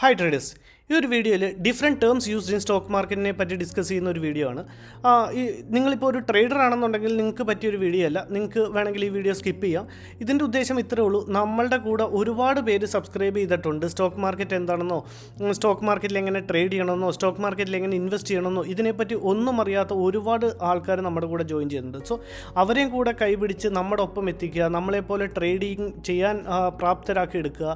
Hi traders ഈ ഒരു വീഡിയോയിൽ different terms used in stock മാർക്കറ്റിനെ പറ്റി ഡിസ്കസ് ചെയ്യുന്ന ഒരു വീഡിയോ ആണ്. ഈ നിങ്ങളിപ്പോൾ ഒരു ട്രേഡർ ആണെന്നുണ്ടെങ്കിൽ നിങ്ങൾക്ക് പറ്റിയൊരു വീഡിയോ അല്ല. നിങ്ങൾക്ക് വേണമെങ്കിൽ ഈ വീഡിയോ സ്കിപ്പ് ചെയ്യാം. ഇതിന്റെ ഉദ്ദേശം ഇത്രേ ഉള്ളൂ. നമ്മളുടെ കൂടെ ഒരുപാട് പേര് സബ്സ്ക്രൈബ് ചെയ്തിട്ടുണ്ട്. സ്റ്റോക്ക് മാർക്കറ്റ് എന്താണെന്നോ സ്റ്റോക്ക് മാർക്കറ്റിൽ എങ്ങനെ ട്രേഡ് ചെയ്യണമെന്നോ സ്റ്റോക്ക് മാർക്കറ്റിൽ എങ്ങനെ ഇൻവെസ്റ്റ് ചെയ്യണമെന്നോ ഇതിനെപ്പറ്റി ഒന്നും അറിയാത്ത ഒരുപാട് ആൾക്കാർ നമ്മുടെ കൂടെ ജോയിൻ ചെയ്യുന്നുണ്ട്. സോ അവരെയും കൂടെ കൈപിടിച്ച് നമ്മുടെ ഒപ്പം എത്തിക്കുക നമ്മളെപ്പോലെ ട്രേഡിങ് ചെയ്യാൻ പ്രാപ്തരാക്കി എടുക്കുക.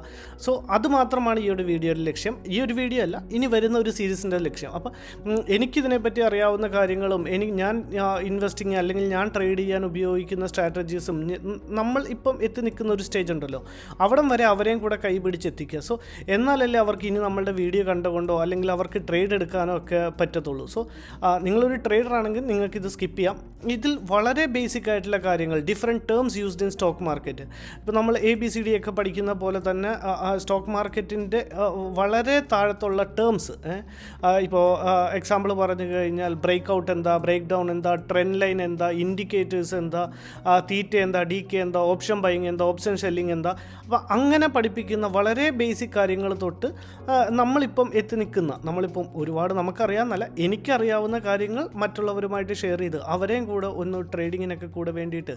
സോ അതുമാത്രമാണ് ഈ ഒരു വീഡിയോയുടെ ലക്ഷ്യം. ഈ ഒരു വീഡിയോ അല്ല ഇനി വരുന്ന ഒരു സീരീസിന്റെ ലക്ഷ്യം. അപ്പം ഉം, എനിക്കിതിനെപ്പറ്റി അറിയാവുന്ന കാര്യങ്ങളും എനിക്ക് ഞാൻ ഇൻവെസ്റ്റിങ് അല്ലെങ്കിൽ ഞാൻ ട്രേഡ് ചെയ്യാൻ ഉപയോഗിക്കുന്ന സ്ട്രാറ്റജീസും നമ്മൾ ഇപ്പം എത്തി നിൽക്കുന്ന ഒരു സ്റ്റേജ് ഉണ്ടല്ലോ. അവിടം വരെ അവരെയും കൂടെ കൈപിടിച്ച് എത്തിക്കുക. സോ എന്നാലല്ലേ അവർക്ക് ഇനി നമ്മളുടെ വീഡിയോ കണ്ടുകൊണ്ടോ അല്ലെങ്കിൽ അവർക്ക് ട്രേഡ് എടുക്കാനോ ഒക്കെ പറ്റത്തുള്ളൂ. സോ നിങ്ങളൊരു ട്രേഡർ ആണെങ്കിൽ നിങ്ങൾക്ക് ഇത് സ്കിപ്പ് ചെയ്യാം. ഇതിൽ വളരെ ബേസിക് ആയിട്ടുള്ള കാര്യങ്ങൾ different terms used in stock market ഇപ്പോൾ നമ്മൾ എ ബി സി ഡി ഒക്കെ പഠിക്കുന്ന പോലെ തന്നെ സ്റ്റോക്ക് മാർക്കറ്റിന്റെ വളരെ താഴത്തുള്ള ടേംസ് ഇപ്പോൾ എക്സാമ്പിൾ പറഞ്ഞു കഴിഞ്ഞാൽ ബ്രേക്ക് ഔട്ട് എന്താ ബ്രേക്ക് ഡൗൺ എന്താ ട്രെൻഡ് ലൈൻ എന്താ ഇൻഡിക്കേറ്റേഴ്സ് എന്താ തീറ്റ എന്താ ഡി കെ എന്താ ഓപ്ഷൻ ബൈങ് എന്താ ഓപ്ഷൻ ഷെല്ലിംഗ് എന്താ അപ്പോൾ അങ്ങനെ പഠിപ്പിക്കുന്ന വളരെ ബേസിക് കാര്യങ്ങൾ തൊട്ട് നമ്മളിപ്പം എത്തി നിൽക്കുന്ന നമ്മളിപ്പം ഒരുപാട് നമുക്കറിയാമെന്നല്ല എനിക്കറിയാവുന്ന കാര്യങ്ങൾ മറ്റുള്ളവരുമായിട്ട് ഷെയർ ചെയ്ത് അവരെയും കൂടെ ഒന്ന് ട്രേഡിങ്ങിനൊക്കെ കൂടെ വേണ്ടിയിട്ട്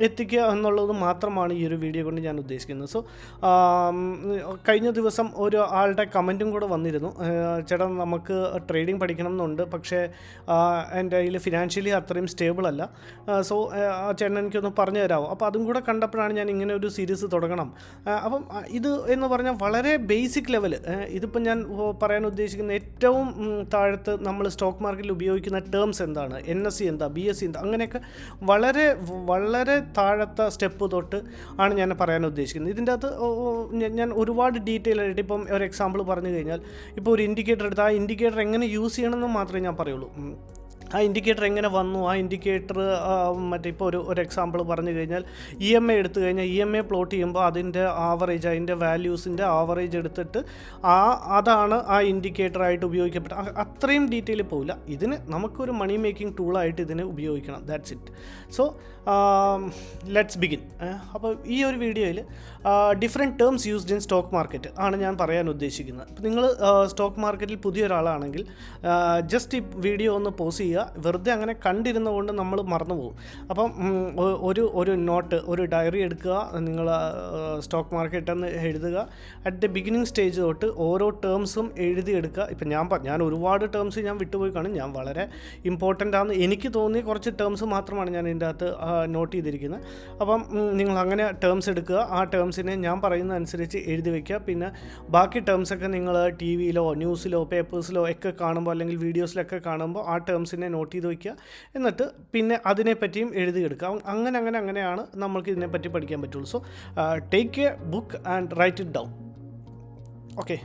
എത്തിക്കുക എന്നുള്ളത് മാത്രമാണ് ഈ ഒരു വീഡിയോ കൊണ്ട് ഞാൻ ഉദ്ദേശിക്കുന്നത്. സോ കഴിഞ്ഞ ദിവസം ഒരു ആളുടെ കമന്റും കൂടെ വന്നിരുന്നു. ചേട്ടൻ ചേട്ടാ നമുക്ക് ട്രേഡിംഗ് പഠിക്കണം എന്നുണ്ട് പക്ഷേ എന്റെ കയ്യിൽ ഫിനാൻഷ്യലി അത്രയും സ്റ്റേബിൾ അല്ല. സോ ചേട്ടൻ എനിക്കൊന്ന് പറഞ്ഞു തരാമോ അപ്പോൾ അതും കൂടെ കണ്ടപ്പോഴാണ് ഞാൻ ഇങ്ങനെ ഒരു സീരീസ് തുടങ്ങണം. അപ്പം ഇത് എന്ന് പറഞ്ഞാൽ വളരെ ബേസിക് ലെവൽ ഇതിപ്പോൾ ഞാൻ പറയാൻ ഉദ്ദേശിക്കുന്ന ഏറ്റവും താഴത്ത് നമ്മൾ സ്റ്റോക്ക് മാർക്കറ്റിൽ ഉപയോഗിക്കുന്ന ടേംസ് എന്താണ്? എൻ എസ് സി എന്താ? ബി എസ് സി എന്താ? അങ്ങനെയൊക്കെ വളരെ വളരെ താഴത്തെ സ്റ്റെപ്പ് തൊട്ട് ആണ് ഞാൻ പറയാൻ ഉദ്ദേശിക്കുന്നത്. ഇതിന്റെ അകത്ത് ഞാൻ ഒരുപാട് ഡീറ്റെയിൽ ആയിട്ട് ഇപ്പം ഒരു എക്സാമ്പിൾ പറഞ്ഞു കഴിഞ്ഞാൽ ഇപ്പോൾ ഒരു ഇൻഡിക്കേറ്റർ എടുത്ത് ആ ഇൻഡിക്കേറ്റർ എങ്ങനെ യൂസ് ചെയ്യണമെന്ന് മാത്രമേ ഞാൻ പറയുള്ളൂ. ആ ഇൻഡിക്കേറ്റർ എങ്ങനെ വന്നു? ആ ഇൻഡിക്കേറ്റർ മറ്റേ ഇപ്പോൾ ഒരു ഒരു എക്സാമ്പിൾ പറഞ്ഞു കഴിഞ്ഞാൽ ഇ എം ഐ എടുത്തു കഴിഞ്ഞാൽ ഇ എം ഐ പ്ലോട്ട് ചെയ്യുമ്പോൾ അതിന്റെ ആവറേജ് അതിന്റെ വാല്യൂസിന്റെ ആവറേജ് എടുത്തിട്ട് ആ അതാണ് ആ ഇൻഡിക്കേറ്ററായിട്ട് ഉപയോഗിക്കപ്പെട്ട അത്രയും ഡീറ്റെയിൽ പോവില്ല. ഇതിന് നമുക്കൊരു മണി മേക്കിംഗ് ടൂളായിട്ട് ഇതിനെ ഉപയോഗിക്കണം. That's it so let's begin അപ്പോൾ ഈ ഒരു വീഡിയോയിൽ different terms used in stock market ആണ് ഞാൻ പറയാൻ ഉദ്ദേശിക്കുന്നത്. നിങ്ങൾ സ്റ്റോക്ക് മാർക്കറ്റിൽ പുതിയ ഒരാളാണെങ്കിൽ ജസ്റ്റ് ഈ വീഡിയോ ഒന്ന് പോസ് ചെയ്യുക. വെറുതെ അങ്ങനെ കണ്ടിരുന്നുകൊണ്ട് നമ്മൾ മറന്നു പോകും അപ്പം ഒരു ഒരു നോട്ട് ഒരു ഡയറി എടുക്കുക. നിങ്ങൾ സ്റ്റോക്ക് മാർക്കറ്റ് എന്ന് എഴുതുക. അറ്റ് ദ ബിഗിനിങ് സ്റ്റേജ് തൊട്ട് ഓരോ ടേംസും എഴുതിയെടുക്കുക ഇപ്പം ഞാൻ ഞാൻ ഒരുപാട് ടേംസ് ഞാൻ വിട്ടുപോയി കാണും. ഞാൻ വളരെ ഇമ്പോർട്ടന്റ് ആണെന്ന് എനിക്ക് തോന്നിയ കുറച്ച് ടേംസ് മാത്രമാണ് ഞാൻ ഇതിന്റെ അകത്ത് നോട്ട് ചെയ്തിരിക്കുന്നത്. അപ്പം നിങ്ങൾ അങ്ങനെ ടേംസ് എടുക്കുക. ആ ടേംസിനെ ഞാൻ പറയുന്ന അനുസരിച്ച് എഴുതി വയ്ക്കുക പിന്നെ ബാക്കി ടേംസൊക്കെ നിങ്ങൾ ടി വിയിലോ ന്യൂസിലോ പേപ്പേഴ്സിലോ ഒക്കെ കാണുമ്പോൾ അല്ലെങ്കിൽ വീഡിയോസിലൊക്കെ കാണുമ്പോൾ ആ ടേംസിനെ നോട്ട് ചെയ്ത് വയ്ക്കുക. എന്നിട്ട് പിന്നെ അതിനെപ്പറ്റിയും എഴുതിയെടുക്കുക അങ്ങനെ അങ്ങനെ അങ്ങനെയാണ് നമ്മൾക്ക് ഇതിനെപ്പറ്റി പഠിക്കാൻ പറ്റുള്ളൂ. So take a book and write it down okay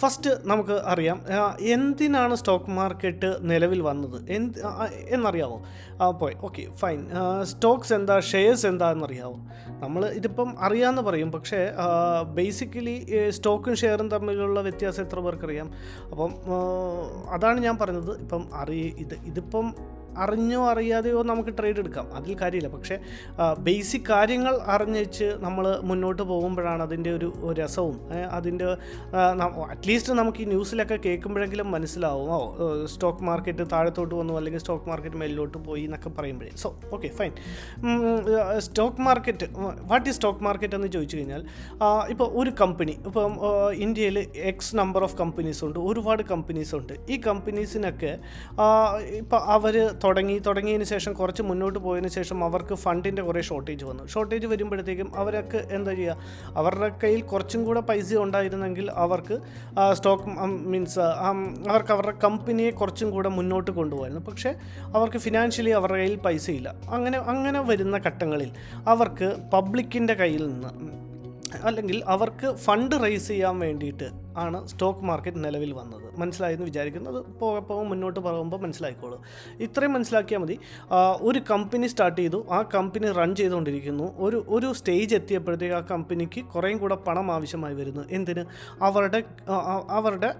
first നമുക്ക് അറിയാം എന്തിനാണ് സ്റ്റോക്ക് മാർക്കറ്റ് നിലവിൽ വന്നത്? എന്ത് എന്നറിയാവോ? പോയി. ഓക്കെ ഫൈൻ സ്റ്റോക്സ് എന്താ ഷെയർസ് എന്താ എന്നറിയാവോ? നമ്മൾ ഇതിപ്പം അറിയാമെന്ന് പറയും പക്ഷേ ബേസിക്കലി സ്റ്റോക്കും ഷെയറും തമ്മിലുള്ള വ്യത്യാസം എത്ര പേർക്കറിയാം? അപ്പം അതാണ് ഞാൻ പറഞ്ഞത്. ഇപ്പം അറിയ ഇത് ഇതിപ്പം അറിഞ്ഞോ അറിയാതെയോ നമുക്ക് ട്രേഡ് എടുക്കാം. അതിൽ കാര്യമില്ല. പക്ഷേ ബേസിക് കാര്യങ്ങൾ അറിഞ്ഞിച്ച് നമ്മൾ മുന്നോട്ട് പോകുമ്പോഴാണ് അതിന്റെ ഒരു രസവും. അതിന്റെ അറ്റ്ലീസ്റ്റ് നമുക്ക് ഈ ന്യൂസിലൊക്കെ കേൾക്കുമ്പോഴെങ്കിലും മനസ്സിലാവും. ഓ സ്റ്റോക്ക് മാർക്കറ്റ് താഴത്തോട്ട് വന്നു അല്ലെങ്കിൽ സ്റ്റോക്ക് മാർക്കറ്റ് മേലിലോട്ട് പോയി എന്നൊക്കെ പറയുമ്പോഴേ. So okay fine stock market what is stock market എന്ന് ചോദിച്ചു കഴിഞ്ഞാൽ ഇപ്പോൾ ഒരു കമ്പനി ഇപ്പം ഇന്ത്യയിൽ എക്സ് നമ്പർ ഓഫ് കമ്പനീസ് ഉണ്ട്. ഒരുപാട് കമ്പനീസ് ഉണ്ട്. ഈ കമ്പനീസിനൊക്കെ ഇപ്പോൾ അവർ തുടങ്ങി തുടങ്ങിയതിന് ശേഷം കുറച്ച് മുന്നോട്ട് പോയതിന് ശേഷം അവർക്ക് ഫണ്ടിന്റെ കുറേ ഷോർട്ടേജ് വന്നു. ഷോർട്ടേജ് വരുമ്പോഴത്തേക്കും അവരൊക്കെ എന്താ ചെയ്യുക? അവരുടെ കയ്യിൽ കുറച്ചും കൂടെ പൈസ ഉണ്ടായിരുന്നെങ്കിൽ അവർക്ക് സ്റ്റോക്ക് മീൻസ് അവർക്ക് അവരുടെ കമ്പനിയെ കുറച്ചും കൂടെ മുന്നോട്ട് കൊണ്ടുപോകുന്നു പക്ഷേ അവർക്ക് ഫിനാൻഷ്യലി അവരുടെ കയ്യിൽ പൈസയില്ല. അങ്ങനെ അങ്ങനെ വരുന്ന ഘട്ടങ്ങളിൽ അവർക്ക് പബ്ലിക്കിന്റെ കയ്യിൽ നിന്ന് അല്ലെങ്കിൽ അവർക്ക് ഫണ്ട് റൈസ് ചെയ്യാൻ വേണ്ടിയിട്ട് ആണ് സ്റ്റോക്ക് മാർക്കറ്റ് നിലവിൽ വന്നത്. മനസ്സിലായെന്ന് വിചാരിക്കുന്നത് പോകെ പോകെ മുന്നോട്ട് പോകുമ്പോൾ മനസ്സിലാക്കിക്കോളൂ ഇത്രയും മനസ്സിലാക്കിയാൽ മതി. ഒരു കമ്പനി സ്റ്റാർട്ട് ചെയ്തു. ആ കമ്പനി റൺ ചെയ്തുകൊണ്ടിരിക്കുന്നു. ഒരു ഒരു സ്റ്റേജ് എത്തിയപ്പോഴത്തേക്ക് ആ കമ്പനിക്ക് കുറേയും കൂടെ പണം ആവശ്യമായി വരുന്നു. എന്തിന്? അവരുടെ അവരുടെ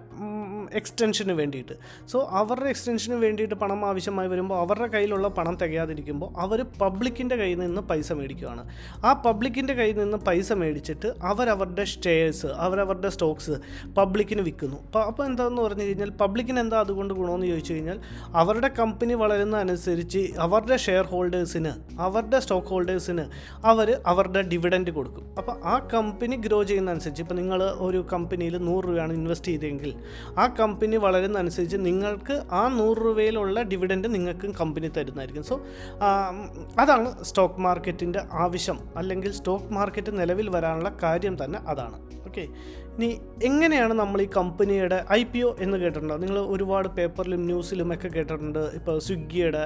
എക്സ്റ്റൻഷന് വേണ്ടിയിട്ട്. സോ അവരുടെ എക്സ്റ്റൻഷന് വേണ്ടിയിട്ട് പണം ആവശ്യമായി വരുമ്പോൾ അവരുടെ കയ്യിലുള്ള പണം തികയാതിരിക്കുമ്പോൾ അവർ പബ്ലിക്കിന്റെ കയ്യിൽ നിന്ന് പൈസ മേടിക്കുകയാണ്. ആ പബ്ലിക്കിന്റെ കയ്യിൽ നിന്ന് പൈസ മേടിച്ചിട്ട് അവരവരുടെ ഷെയർസ് അവരവരുടെ സ്റ്റോക്സ് പബ്ലിക്കിന് വിൽക്കുന്നു. അപ്പോൾ എന്താണെന്ന് പറഞ്ഞു കഴിഞ്ഞാൽ പബ്ലിക്കിന് എന്താ അതുകൊണ്ട് ഗുണമെന്ന് ചോദിച്ചു കഴിഞ്ഞാൽ അവരുടെ കമ്പനി വളരുന്ന അനുസരിച്ച് അവരുടെ ഷെയർ ഹോൾഡേഴ്സിന് അവരുടെ സ്റ്റോക്ക് ഹോൾഡേഴ്സിന് അവർ അവരുടെ ഡിവിഡൻഡ് കൊടുക്കും. അപ്പോൾ ആ കമ്പനി ഗ്രോ ചെയ്യുന്ന അനുസരിച്ച് ഇപ്പോൾ നിങ്ങൾ ഒരു കമ്പനിയിൽ നൂറ് രൂപയാണ് ഇൻവെസ്റ്റ് ചെയ്തതെങ്കിൽ ആ കമ്പനി വളരുന്ന അനുസരിച്ച് നിങ്ങൾക്ക് ആ നൂറ് രൂപയിലുള്ള ഡിവിഡൻഡ് നിങ്ങൾക്കും കമ്പനി തരുന്നതായിരിക്കും. സോ അതാണ് സ്റ്റോക്ക് മാർക്കറ്റിന്റെ ആവശ്യം. അല്ലെങ്കിൽ സ്റ്റോക്ക് മാർക്കറ്റ് നിലവിൽ വരാനുള്ള കാര്യം തന്നെ അതാണ്. ഓക്കെ ഇനി എങ്ങനെയാണ് നമ്മൾ ഈ കമ്പനിയുടെ ഐ പി ഒ എന്ന് കേട്ടിട്ടുണ്ടോ? നിങ്ങൾ ഒരുപാട് പേപ്പറിലും ന്യൂസിലും ഒക്കെ കേട്ടിട്ടുണ്ട്. ഇപ്പോൾ സ്വിഗ്ഗിയുടെ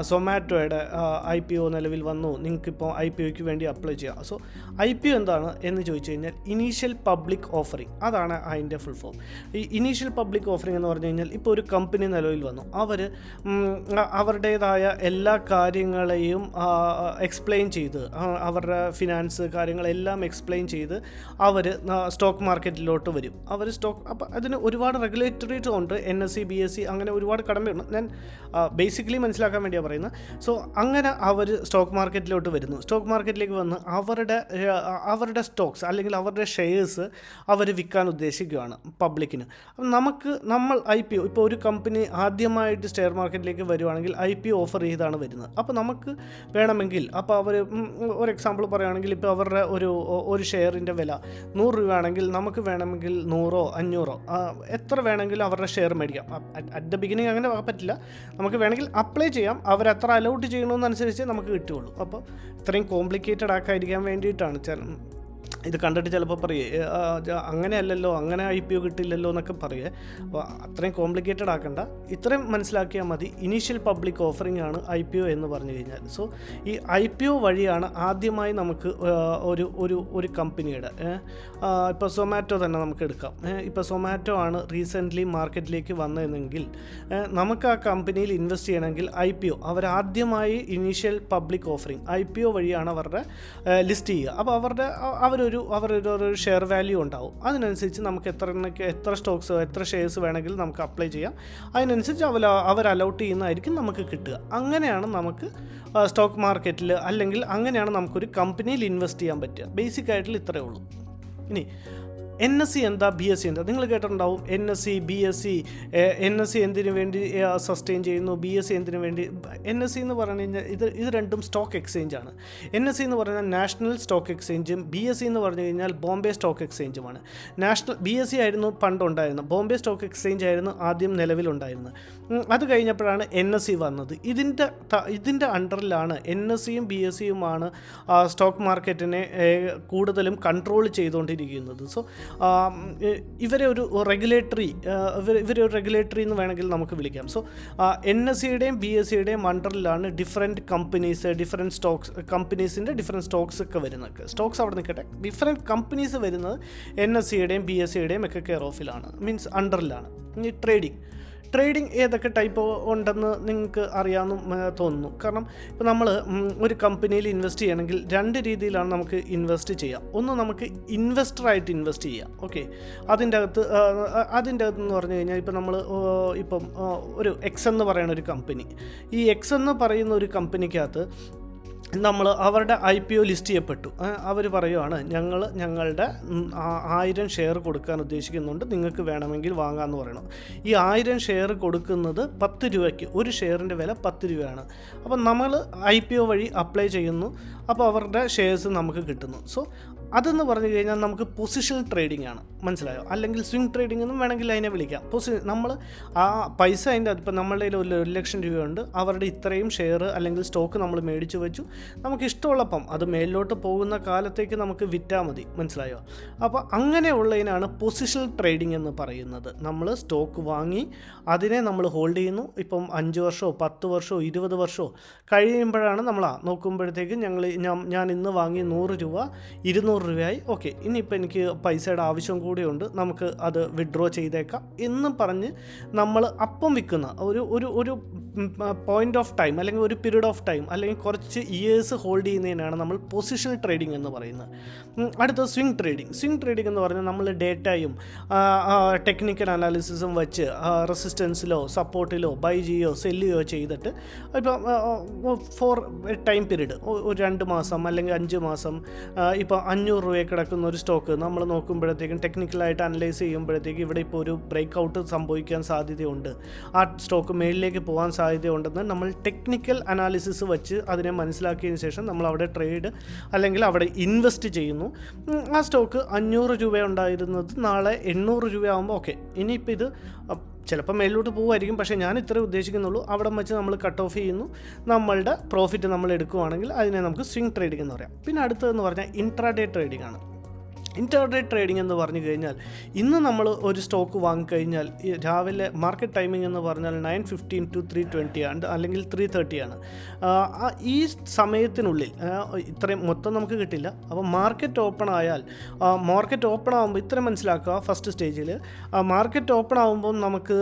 സൊമാറ്റോയുടെ ഐ പി ഒ നിലവിൽ വന്നു. നിങ്ങൾക്കിപ്പോൾ ഐ പി ഒക്ക് വേണ്ടി അപ്ലൈ ചെയ്യാം. സോ ഐ പി ഒ എന്താണ് എന്ന് ചോദിച്ചു കഴിഞ്ഞാൽ ഇനീഷ്യൽ പബ്ലിക് ഓഫറിംഗ്. അതാണ് അതിന്റെ ഫുൾ ഫോം. ഈ ഇനീഷ്യൽ പബ്ലിക് ഓഫറിംഗ് എന്ന് പറഞ്ഞു കഴിഞ്ഞാൽ ഇപ്പോൾ ഒരു കമ്പനി നിലവിൽ വന്നു. അവർ അവരുടേതായ എല്ലാ കാര്യങ്ങളെയും എക്സ്പ്ലെയിൻ ചെയ്ത് അവരുടെ ഫിനാൻസ് കാര്യങ്ങളെല്ലാം എക്സ്പ്ലെയിൻ ചെയ്ത് അവർ സ്റ്റോക്ക് മാർക്കറ്റിലോട്ട് വരും. അവർ സ്റ്റോക്ക് അപ്പോൾ അതിന് ഒരുപാട് റെഗുലേറ്ററീസ് ഉണ്ട്. N S C B S C അങ്ങനെ ഒരുപാട് കടമയുണ്ട് ഞാൻ ബേസിക്കലി മനസ്സിലാക്കാൻ വേണ്ടിയാണ് പറയുന്നത്. സോ അങ്ങനെ അവർ സ്റ്റോക്ക് മാർക്കറ്റിലോട്ട് വരുന്നു. സ്റ്റോക്ക് മാർക്കറ്റിലേക്ക് വന്ന് അവരുടെ അവരുടെ സ്റ്റോക്സ് അല്ലെങ്കിൽ അവരുടെ ഷെയർസ് അവർ വിൽക്കാൻ ഉദ്ദേശിക്കുകയാണ് പബ്ലിക്കിന് അപ്പം നമുക്ക് നമ്മൾ ഐ പി ഒ ഇപ്പോൾ ഒരു കമ്പനി ആദ്യമായിട്ട് ഷെയർ മാർക്കറ്റിലേക്ക് വരുവാണെങ്കിൽ ഐ പി ഓഫർ ചെയ്താണ് വരുന്നത്. അപ്പോൾ നമുക്ക് വേണമെങ്കിൽ അപ്പോൾ അവർ ഒരു എക്സാമ്പിൾ പറയുകയാണെങ്കിൽ ഇപ്പോൾ അവരുടെ ഒരു ഒരു ഷെയറിന്റെ വില നൂറ് രൂപയാണെങ്കിൽ നമുക്ക് വേണമെങ്കിൽ നൂറോ അഞ്ഞൂറോ എത്ര വേണമെങ്കിലും അവരുടെ ഷെയർ മേടിക്കാം. അറ്റ് ദ ബിഗിനിങ് അങ്ങനെ പറ്റില്ല. നമുക്ക് വേണമെങ്കിൽ അപ്ലൈ ചെയ്യാം. അവർ എത്ര അലൗട്ട് ചെയ്യണമെന്നനുസരിച്ച് നമുക്ക് കിട്ടുകയുള്ളൂ. അപ്പോൾ ഇത്രയും കോംപ്ലിക്കേറ്റഡ് ആക്കാതിരിക്കാൻ വേണ്ടിയിട്ടാണ് ചില ഇത് കണ്ടിട്ട് ചിലപ്പോൾ പറയേ അങ്ങനെ അല്ലല്ലോ അങ്ങനെ ഐ പി ഒ കിട്ടില്ലല്ലോ എന്നൊക്കെ പറയേ. അപ്പോൾ അത്രയും കോംപ്ലിക്കേറ്റഡ് ആക്കണ്ട. ഇത്രയും മനസ്സിലാക്കിയാൽ മതി. ഇനീഷ്യൽ പബ്ലിക് ഓഫറിംഗ് ആണ് ഐ പി ഒ എന്ന് പറഞ്ഞു കഴിഞ്ഞാൽ. സോ ഈ ഐ പി ഒ വഴിയാണ് ആദ്യമായി നമുക്ക് ഒരു ഒരു ഒരു കമ്പനിയുടെ ഇപ്പോൾ സൊമാറ്റോ തന്നെ നമുക്ക് എടുക്കാം. ഇപ്പോൾ സൊമാറ്റോ ആണ് റീസെന്റ്ലി മാർക്കറ്റിലേക്ക് വന്നതെങ്കിൽ നമുക്ക് ആ കമ്പനിയിൽ ഇൻവെസ്റ്റ് ചെയ്യണമെങ്കിൽ I P O അവരാദ്യമായി initial public offering I P O വഴിയാണ് അവരുടെ ലിസ്റ്റ് ചെയ്യുക. അപ്പോൾ അവരുടെ അ- അവരൊരു അവരുടെ ഒരു ഷെയർ വാല്യൂ ഉണ്ടാവും. അതിനനുസരിച്ച് നമുക്ക് എത്ര എത്ര സ്റ്റോക്സ് എത്ര ഷെയർസ് വേണമെങ്കിലും നമുക്ക് അപ്ലൈ ചെയ്യാം. അതിനനുസരിച്ച് അവർ അവർ അലൗട്ട് ചെയ്യുന്നതായിരിക്കും നമുക്ക് കിട്ടുക. അങ്ങനെയാണ് നമുക്ക് സ്റ്റോക്ക് മാർക്കറ്റിൽ അല്ലെങ്കിൽ അങ്ങനെയാണ് നമുക്കൊരു കമ്പനിയിൽ ഇൻവെസ്റ്റ് ചെയ്യാൻ പറ്റുക. ബേസിക് ഇത്രയേ ഉള്ളൂ. ഇനി എൻ എസ് സി എന്താ ബി എസ് സി എന്താ നിങ്ങൾ കേട്ടിട്ടുണ്ടാവും N S C B S C N S C എന്തിനു വേണ്ടി സസ്റ്റെയിൻ ചെയ്യുന്നു ബി എസ് സി എന്തിനു വേണ്ടി എൻ എസ് സി എന്ന് പറഞ്ഞു കഴിഞ്ഞാൽ ഇത് ഇത് രണ്ടും സ്റ്റോക്ക് എക്സ്ചേഞ്ച് ആണ് എൻ എസ് സി എന്ന് പറഞ്ഞാൽ നാഷണൽ സ്റ്റോക്ക് എക്സ്ചേഞ്ചും ബി എസ് സി എന്ന് പറഞ്ഞു കഴിഞ്ഞാൽ ബോംബെ സ്റ്റോക്ക് എക്സ്ചേഞ്ചുമാണ് നാഷണൽ ബി എസ് സി ആയിരുന്നു പണ്ടുണ്ടായിരുന്നത് ബോംബെ സ്റ്റോക്ക് എക്സ്ചേഞ്ച് ആയിരുന്നു ആദ്യം നിലവിലുണ്ടായിരുന്നത് അത് കഴിഞ്ഞപ്പോഴാണ് എൻ എസ് സി വന്നത് ഇതിന്റെ ഇതിന്റെ അണ്ടറിലാണ് എൻ എസ് സിയും ബി എസ് സിയുമാണ് സ്റ്റോക്ക് മാർക്കറ്റിനെ കൂടുതലും കൺട്രോൾ ചെയ്തുകൊണ്ടിരിക്കുന്നത് സോ ഇവരെ ഒരു റെഗുലേറ്ററി ഇവരെ ഒരു റെഗുലേറ്ററി എന്ന് വേണമെങ്കിൽ നമുക്ക് വിളിക്കാം. സോ എൻ എസ് സിയുടെയും ബി എസ് സിയുടെയും അണ്ടറിലാണ് ഡിഫറെന്റ് കമ്പനീസ് ഡിഫറെന്റ് സ്റ്റോക്സ് കമ്പനീസിന്റെ ഡിഫറെന്റ് സ്റ്റോക്സ് ഒക്കെ വരുന്നത്. സ്റ്റോക്സ് അവിടെ നിൽക്കട്ടെ. ഡിഫറെന്റ് കമ്പനീസ് വരുന്നത് എൻ എസ് സിയുടെയും ബി എസ് സിയുടെയും ഒക്കെ കെയർ ഓഫിലാണ് മീൻസ് അണ്ടറിലാണ്. ഈ ട്രേഡിംഗ് ട്രേഡിംഗ് ഏതൊക്കെ ടൈപ്പ് ഉണ്ടെന്ന് നിങ്ങൾക്ക് അറിയാമെന്ന് തോന്നുന്നു. കാരണം ഇപ്പോൾ നമ്മൾ ഒരു കമ്പനിയിൽ ഇൻവെസ്റ്റ് ചെയ്യണമെങ്കിൽ രണ്ട് രീതിയിലാണ് നമുക്ക് ഇൻവെസ്റ്റ് ചെയ്യാം. ഒന്ന് നമുക്ക് ഇൻവെസ്റ്ററായിട്ട് ഇൻവെസ്റ്റ് ചെയ്യാം. ഓക്കെ. അതിന്റെ അകത്ത് അതിന്റെ അകത്ത് എന്ന് പറഞ്ഞു കഴിഞ്ഞാൽ ഇപ്പോൾ നമ്മൾ ഇപ്പം ഒരു എക്സ് എന്ന് പറയുന്ന ഒരു കമ്പനി. ഈ എക്സ് എന്ന് പറയുന്ന ഒരു കമ്പനിക്കകത്ത് നമ്മൾ അവരുടെ ഐ പി ഒ ലിസ്റ്റ് ചെയ്യപ്പെട്ടു. അവർ പറയുവാണ് ഞങ്ങൾ ഞങ്ങളുടെ ആയിരം ഷെയർ കൊടുക്കാൻ ഉദ്ദേശിക്കുന്നുണ്ട് നിങ്ങൾക്ക് വേണമെങ്കിൽ വാങ്ങാമെന്ന് പറയണം. ഈ ആയിരം ഷെയർ കൊടുക്കുന്നത് പത്ത് രൂപയ്ക്ക് ഒരു ഷെയറിന്റെ വില പത്ത് രൂപയാണ്. അപ്പോൾ നമ്മൾ ഐ പി ഒ വഴി അപ്ലൈ ചെയ്യുന്നു അപ്പോൾ അവരുടെ ഷെയർസ് നമുക്ക് കിട്ടുന്നു. സോ അതെന്ന് പറഞ്ഞു കഴിഞ്ഞാൽ നമുക്ക് പൊസിഷൻ ട്രേഡിംഗ് ആണ്. മനസ്സിലായോ? അല്ലെങ്കിൽ സ്വിംഗ് ട്രേഡിംഗ് എന്നും വേണമെങ്കിൽ അതിനെ വിളിക്കാം. പൊസി നമ്മൾ ആ പൈസ അതിന്റെ ഇപ്പം നമ്മളുടെ ഒരു ഒരു ലക്ഷം രൂപയുണ്ട്. അവരുടെ ഇത്രയും ഷെയർ അല്ലെങ്കിൽ സ്റ്റോക്ക് നമ്മൾ മേടിച്ചു വെച്ചു. നമുക്ക് ഇഷ്ടമുള്ളപ്പം അത് മേലിലോട്ട് പോകുന്ന കാലത്തേക്ക് നമുക്ക് വിറ്റാൽ മതി. മനസ്സിലായോ? അപ്പോൾ അങ്ങനെയുള്ളതിനാണ് പൊസിഷൻ ട്രേഡിംഗ് എന്ന് പറയുന്നത്. നമ്മൾ സ്റ്റോക്ക് വാങ്ങി അതിനെ നമ്മൾ ഹോൾഡ് ചെയ്യുന്നു. ഇപ്പം അഞ്ച് വർഷമോ പത്ത് വർഷമോ ഇരുപത് വർഷമോ കഴിയുമ്പോഴാണ് നമ്മൾ നോക്കുമ്പോഴത്തേക്ക് ഞങ്ങൾ ഞാൻ ഇന്ന് വാങ്ങി നൂറ് രൂപ ഇരുന്നൂറ് അഞ്ഞൂറ് രൂപയായി ഓക്കെ ഇനിയിപ്പോൾ എനിക്ക് പൈസയുടെ ആവശ്യം കൂടിയുണ്ട്. നമുക്ക് അത് വിഡ്രോ ചെയ്തേക്കാം എന്ന് പറഞ്ഞ് നമ്മൾ അപ്പം വിൽക്കുന്ന ഒരു ഒരു ഒരു പോയിന്റ് ഓഫ് ടൈം അല്ലെങ്കിൽ ഒരു പീരീഡ് ഓഫ് ടൈം അല്ലെങ്കിൽ കുറച്ച് ഇയേഴ്സ് ഹോൾഡ് ചെയ്യുന്നതിനാണ് നമ്മൾ പൊസിഷൻ ട്രേഡിംഗ് എന്ന് പറയുന്നത്. അടുത്ത സ്വിംഗ് ട്രേഡിംഗ് സ്വിംഗ് ട്രേഡിംഗ് എന്ന് പറഞ്ഞാൽ നമ്മൾ ഡേറ്റയും ടെക്നിക്കൽ അനാലിസിസും വെച്ച് റെസിസ്റ്റൻസിലോ സപ്പോർട്ടിലോ ബൈ ചെയ്യോ സെല്ലുകയോ ചെയ്തിട്ട് ഇപ്പം ഫോർ ടൈം പീരീഡ് ഒരു രണ്ട് മാസം അല്ലെങ്കിൽ അഞ്ച് മാസം ഇപ്പോൾ അഞ്ഞൂറ് രൂപയെ കിടക്കുന്ന ഒരു സ്റ്റോക്ക് നമ്മൾ നോക്കുമ്പോഴത്തേക്കും ടെക്നിക്കലായിട്ട് അനലൈസ് ചെയ്യുമ്പോഴത്തേക്കും ഇവിടെ ഇപ്പോൾ ഒരു ബ്രേക്ക് ഔട്ട് സംഭവിക്കാൻ സാധ്യതയുണ്ട്. ആ സ്റ്റോക്ക് മേളിലേക്ക് പോകാൻ സാധ്യതയുണ്ടെന്ന് നമ്മൾ ടെക്നിക്കൽ അനാലിസിസ് വെച്ച് അതിനെ മനസ്സിലാക്കിയതിന് ശേഷം നമ്മൾ അവിടെ ട്രേഡ് അല്ലെങ്കിൽ അവിടെ ഇൻവെസ്റ്റ് ചെയ്യുന്നു. ആ സ്റ്റോക്ക് അഞ്ഞൂറ് രൂപ ഉണ്ടായിരുന്നത് നാളെ എണ്ണൂറ് രൂപയാകുമ്പോൾ ഓക്കെ ഇനിയിപ്പോൾ ഇത് ചിലപ്പോൾ മേലിലോട്ട് പോകുമായിരിക്കും പക്ഷേ ഞാൻ ഇത്രേ ഉദ്ദേശിക്കുന്നുള്ളൂ. അവിടെ വെച്ച് നമ്മൾ കട്ട് ഓഫ് ചെയ്യുന്നു. നമ്മളുടെ പ്രോഫിറ്റ് നമ്മൾ എടുക്കുവാണെങ്കിൽ അതിനെ നമുക്ക് സ്വിംഗ് ട്രേഡിംഗ് എന്ന് പറയാം. പിന്നെ അടുത്തതെന്ന് പറഞ്ഞാൽ ഇൻട്രാഡേ ട്രേഡിംഗ് ആണ്. ഇന്റർഡേ ട്രേഡിംഗ് എന്ന് പറഞ്ഞു കഴിഞ്ഞാൽ ഇന്ന് നമ്മൾ ഒരു സ്റ്റോക്ക് വാങ്ങിക്കഴിഞ്ഞാൽ രാവിലെ മാർക്കറ്റ് ടൈമിംഗ് എന്ന് പറഞ്ഞാൽ nine fifteen to three twenty ആണ് അല്ലെങ്കിൽ ത്രീ തേർട്ടി ആണ്. ഈ സമയത്തിനുള്ളിൽ ഇത്രയും മൊത്തം നമുക്ക് കിട്ടില്ല. അപ്പോൾ മാർക്കറ്റ് ഓപ്പൺ ആയാൽ മാർക്കറ്റ് ഓപ്പൺ ആകുമ്പോൾ ഇത്രയും മനസ്സിലാക്കുക ഫസ്റ്റ് സ്റ്റേജിൽ മാർക്കറ്റ് ഓപ്പൺ ആകുമ്പോൾ നമുക്ക്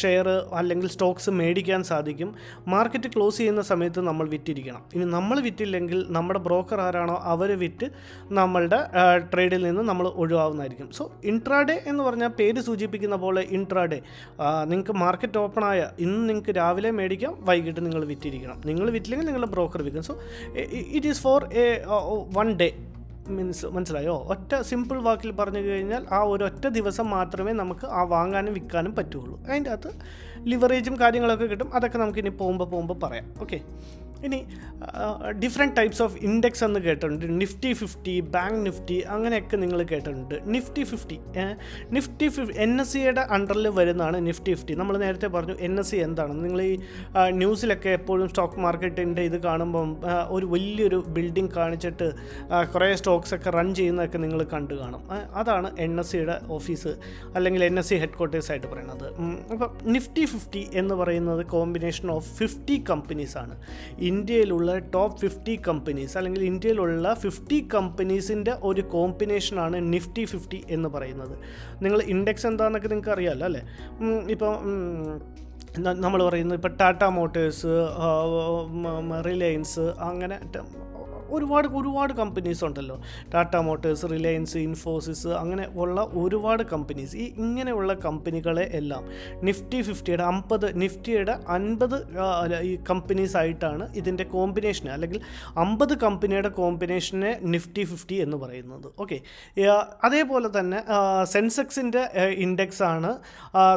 ഷെയർ അല്ലെങ്കിൽ സ്റ്റോക്സ് മേടിക്കാൻ സാധിക്കും. മാർക്കറ്റ് ക്ലോസ് ചെയ്യുന്ന സമയത്ത് നമ്മൾ വിറ്റിരിക്കണം. ഇനി നമ്മൾ വിറ്റില്ലെങ്കിൽ നമ്മുടെ ബ്രോക്കർ ആരാണോ അവർ വിറ്റ് നമ്മളുടെ ട്രേഡിൽ നിന്ന് നമ്മൾ ഒഴിവാകുന്നതായിരിക്കും സോ ഇൻട്രാഡേ എന്ന് പറഞ്ഞാൽ പേര് സൂചിപ്പിക്കുന്ന പോലെ ഇൻട്രാഡേ നിങ്ങൾക്ക് മാർക്കറ്റ് ഓപ്പൺ ആയ ഇന്ന് നിങ്ങൾക്ക് രാവിലെ മേടിക്കാം വൈകിട്ട് നിങ്ങൾ വിറ്റിരിക്കണം. നിങ്ങൾ വിറ്റില്ലെങ്കിൽ നിങ്ങളുടെ ബ്രോക്കർ വിൽക്കും. So it is for a one day means മനസ്സിലായോ? ഒറ്റ സിമ്പിൾ വാക്കിൽ പറഞ്ഞു കഴിഞ്ഞാൽ ആ ഒരു ഒറ്റ ദിവസം മാത്രമേ നമുക്ക് ആ വാങ്ങാനും വിൽക്കാനും പറ്റുള്ളൂ അതിന്റെ അകത്ത് ലിവറേജും കാര്യങ്ങളൊക്കെ കിട്ടും. അതൊക്കെ നമുക്ക് ഇനി പോകുമ്പോൾ പോകുമ്പോൾ പറയാം. ഓക്കെ ഇനി ഡിഫറെന്റ് ടൈപ്സ് ഓഫ് ഇൻഡെക്സ് എന്ന് കേട്ടിട്ടുണ്ട്. നിഫ്റ്റി ഫിഫ്റ്റി ബാങ്ക് നിഫ്റ്റി അങ്ങനെയൊക്കെ നിങ്ങൾ കേട്ടിട്ടുണ്ട്. നിഫ്റ്റി ഫിഫ്റ്റി നിഫ്റ്റി ഫിഫ് എൻ എസ് സിയുടെ അണ്ടറിൽ വരുന്നതാണ് നിഫ്റ്റി ഫിഫ്റ്റി നമ്മൾ നേരത്തെ പറഞ്ഞു എൻ എസ് സി എന്താണെന്ന്. നിങ്ങൾ ഈ ന്യൂസിലൊക്കെ എപ്പോഴും സ്റ്റോക്ക് മാർക്കറ്റിന്റെ ഇത് കാണുമ്പം ഒരു വലിയൊരു ബിൽഡിംഗ് കാണിച്ചിട്ട് കുറേ സ്റ്റോക്സ് ഒക്കെ റൺ ചെയ്യുന്നതൊക്കെ നിങ്ങൾ കണ്ടു കാണും. അതാണ് എൻ എസ് സിയുടെ ഓഫീസ് അല്ലെങ്കിൽ N S C headquarters ആയിട്ട് പറയുന്നത്. അപ്പം നിഫ്റ്റി ഫിഫ്റ്റി എന്ന് പറയുന്നത് കോമ്പിനേഷൻ ഓഫ് ഫിഫ്റ്റി കമ്പനീസാണ് ഇന്ത്യയിലുള്ള ടോപ്പ് ഫിഫ്റ്റി കമ്പനീസ് അല്ലെങ്കിൽ ഇന്ത്യയിലുള്ള ഫിഫ്റ്റി കമ്പനീസിന്റെ ഒരു കോമ്പിനേഷനാണ് നിഫ്റ്റി ഫിഫ്റ്റി എന്ന് പറയുന്നത്. നിങ്ങൾ ഇൻഡെക്സ് എന്താണെന്നൊക്കെ നിങ്ങൾക്ക് അറിയാമല്ലോ അല്ലേ? ഇപ്പം നമ്മൾ പറയുന്നത് ഇപ്പോൾ ടാറ്റ മോട്ടേഴ്സ് റിലയൻസ് അങ്ങനെ ഒരുപാട് ഒരുപാട് കമ്പനീസ് ഉണ്ടല്ലോ. ടാറ്റ മോട്ടേഴ്സ് റിലയൻസ് ഇൻഫോസിസ് അങ്ങനെ ഉള്ള ഒരുപാട് കമ്പനീസ് ഈ ഇങ്ങനെയുള്ള കമ്പനികളെ എല്ലാം നിഫ്റ്റി ഫിഫ്റ്റിയുടെ അമ്പത് നിഫ്റ്റിയുടെ അൻപത് ഈ കമ്പനീസ് ആയിട്ടാണ് ഇതിന്റെ കോമ്പിനേഷൻ അല്ലെങ്കിൽ അമ്പത് കമ്പനിയുടെ കോമ്പിനേഷനെ നിഫ്റ്റി ഫിഫ്റ്റി എന്ന് പറയുന്നത്. ഓക്കെ അതേപോലെ തന്നെ സെൻസെക്സിന്റെ ഇൻഡെക്സ് ആണ്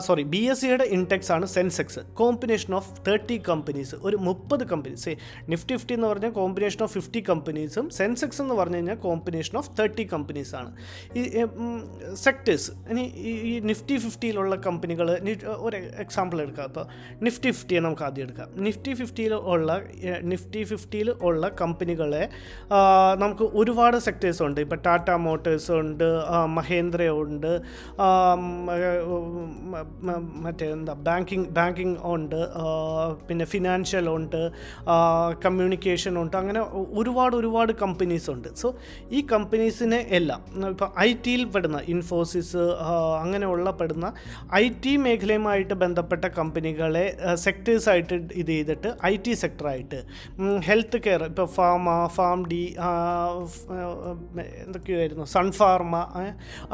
സോറി ബി എസ് സിയുടെ ഇൻഡെക്സ് ആണ് Sensex combination of thirty companies ഒരു മുപ്പത് കമ്പനീസ് നിഫ്റ്റി ഫിഫ്റ്റി എന്ന് പറഞ്ഞാൽ കോമ്പിനേഷൻ ഓഫ് ഫിഫ്റ്റി കമ്പനീസും സെൻസെക്സ് എന്ന് പറഞ്ഞു കഴിഞ്ഞാൽ കോമ്പിനേഷൻ ഓഫ് തേർട്ടി കമ്പനീസ് ആണ്. ഈ സെക്ടേഴ്സ് ഇനി ഈ നിഫ്റ്റി ഫിഫ്റ്റിയിലുള്ള കമ്പനികൾ ഒരു എക്സാമ്പിൾ എടുക്കാം. അപ്പോൾ നിഫ്റ്റി ഫിഫ്റ്റിയെ നമുക്ക് ആദ്യം എടുക്കാം. നിഫ്റ്റി ഫിഫ്റ്റിയിൽ ഉള്ള നിഫ്റ്റി ഫിഫ്റ്റിയിൽ ഉള്ള കമ്പനികളെ നമുക്ക് ഒരുപാട് സെക്ടേഴ്സ് ഉണ്ട്. ഇപ്പോൾ ടാറ്റ മോട്ടേഴ്സ് ഉണ്ട് മഹേന്ദ്ര ഉണ്ട് മറ്റേ എന്താ ബാങ്കിങ് ബാങ്കിങ് ഉണ്ട് പിന്നെ ഫിനാൻഷ്യൽ ഉണ്ട് കമ്മ്യൂണിക്കേഷൻ ഉണ്ട് അങ്ങനെ ഒ- ഒരുപാട് ഒരുപാട് കമ്പനീസ് ഉണ്ട്. സോ ഈ കമ്പനീസിനെ എല്ലാം ഇപ്പോൾ ഐ ടിയിൽ പെടുന്ന ഇൻഫോസിസ് അങ്ങനെയുള്ള പെടുന്ന ഐ ടി മേഖലയുമായിട്ട് ബന്ധപ്പെട്ട കമ്പനികളെ സെക്ടേഴ്സായിട്ട് ഇത് ചെയ്തിട്ട് ഐ ടി സെക്ടറായിട്ട് ഹെൽത്ത് കെയർ ഇപ്പോൾ ഫാമ ഫാം ഡി എന്തൊക്കെയായിരുന്നു സൺഫാർമ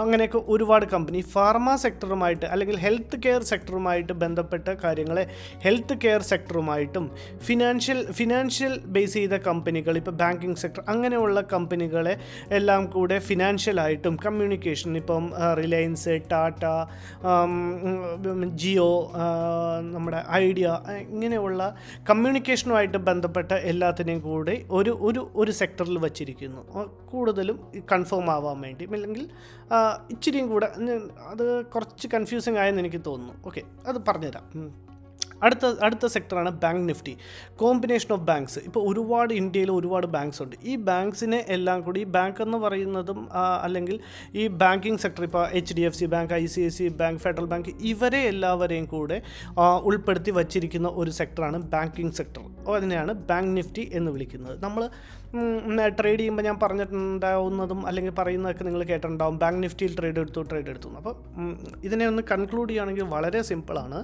അങ്ങനെയൊക്കെ ഒരുപാട് കമ്പനി ഫാർമ സെക്ടറുമായിട്ട് അല്ലെങ്കിൽ ഹെൽത്ത് കെയർ സെക്ടറുമായിട്ട് ബന്ധപ്പെട്ട കാര്യങ്ങളെ ഹെൽത്ത് കെയർ സെക്ടറുമായിട്ടും ഫിനാൻഷ്യൽ ഫിനാൻഷ്യൽ ബേസ് ചെയ്ത കമ്പനികൾ ഇപ്പോൾ ബാങ്കിങ് സെക്ടർ അങ്ങനെയുള്ള കമ്പനികളെ എല്ലാം കൂടെ ഫിനാൻഷ്യലായിട്ടും കമ്മ്യൂണിക്കേഷൻ ഇപ്പം റിലയൻസ് ടാറ്റ ജിയോ നമ്മുടെ ഐഡിയ ഇങ്ങനെയുള്ള കമ്മ്യൂണിക്കേഷനുമായിട്ട് ബന്ധപ്പെട്ട എല്ലാത്തിനെയും കൂടി ഒരു ഒരു ഒരു സെക്ടറിൽ വച്ചിരിക്കുന്നു. കൂടുതലും കൺഫേം ആവാൻ വേണ്ടി. അല്ലെങ്കിൽ ഇച്ചിരിയും കൂടെ അത് കുറച്ച് കൺഫ്യൂസിങ് ആയെന്ന് എനിക്ക് തോന്നുന്നു. ഓക്കെ അത് പറഞ്ഞുതരാം. അടുത്ത അടുത്ത സെക്ടറാണ് bank Nifty combination of banks ഇപ്പോൾ ഒരുപാട് ഇന്ത്യയിൽ ഒരുപാട് ബാങ്ക്സ് ഉണ്ട്. ഈ ബാങ്ക്സിനെ എല്ലാം കൂടി ബാങ്ക് എന്ന് പറയുന്നതും അല്ലെങ്കിൽ ഈ ബാങ്കിങ് സെക്ടർ ഇപ്പോൾ H D F C bank I C I C bank Federal bank ഇവരെ എല്ലാവരെയും കൂടെ ഉൾപ്പെടുത്തി വച്ചിരിക്കുന്ന ഒരു സെക്ടറാണ് ബാങ്കിങ് സെക്ടർ അതിനെയാണ് ബാങ്ക് നിഫ്റ്റി എന്ന് വിളിക്കുന്നത്. നമ്മൾ ട്രേഡ് ചെയ്യുമ്പോൾ ഞാൻ പറഞ്ഞിട്ടുണ്ടാവുന്നതും അല്ലെങ്കിൽ പറയുന്നതൊക്കെ നിങ്ങൾ കേട്ടിട്ടുണ്ടാവും. ബാങ്ക് നിഫ്റ്റിയിൽ ട്രേഡ് എടുത്തു ട്രേഡ് എടുത്തു. അപ്പോൾ ഇതിനെ ഒന്ന് കൺക്ലൂഡ് ചെയ്യുകയാണെങ്കിൽ വളരെ സിമ്പിളാണ്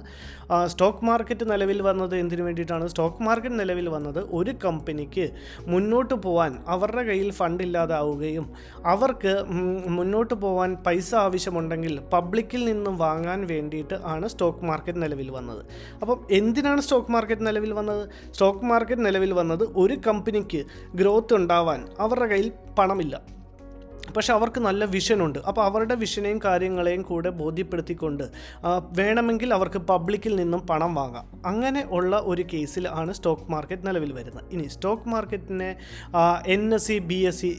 സ്റ്റോക്ക് മാർക്കറ്റ് നിലവിൽ വന്നത് എന്തിനു വേണ്ടിയിട്ടാണ്? സ്റ്റോക്ക് മാർക്കറ്റ് നിലവിൽ വന്നത് ഒരു കമ്പനിക്ക് മുന്നോട്ട് പോകാൻ അവരുടെ കയ്യിൽ ഫണ്ട് ഇല്ലാതാവുകയും അവർക്ക് മുന്നോട്ട് പോകാൻ പൈസ ആവശ്യമുണ്ടെങ്കിൽ പബ്ലിക്കിൽ നിന്നും വാങ്ങാൻ വേണ്ടിയിട്ട് ആണ് സ്റ്റോക്ക് മാർക്കറ്റ് നിലവിൽ വന്നത്. അപ്പം എന്തിനാണ് സ്റ്റോക്ക് മാർക്കറ്റ് നിലവിൽ വന്നത്? സ്റ്റോക്ക് മാർക്കറ്റ് നിലവിൽ വന്നത് ഒരു കമ്പനിക്ക് ഗ്രോത്ത് ഉണ്ടാവാൻ അവരുടെ കയ്യിൽ പണമില്ല. പക്ഷെ അവർക്ക് നല്ല വിഷനുണ്ട് അപ്പോൾ അവരുടെ വിഷനെയും കാര്യങ്ങളെയും കൂടെ ബോധ്യപ്പെടുത്തിക്കൊണ്ട് വേണമെങ്കിൽ അവർക്ക് പബ്ലിക്കിൽ നിന്നും പണം വാങ്ങാം. അങ്ങനെ ഉള്ള ഒരു കേസിൽ ആണ് സ്റ്റോക്ക് മാർക്കറ്റ് നിലവിൽ വരുന്നത്. ഇനി സ്റ്റോക്ക് മാർക്കറ്റിനെ N S C B S C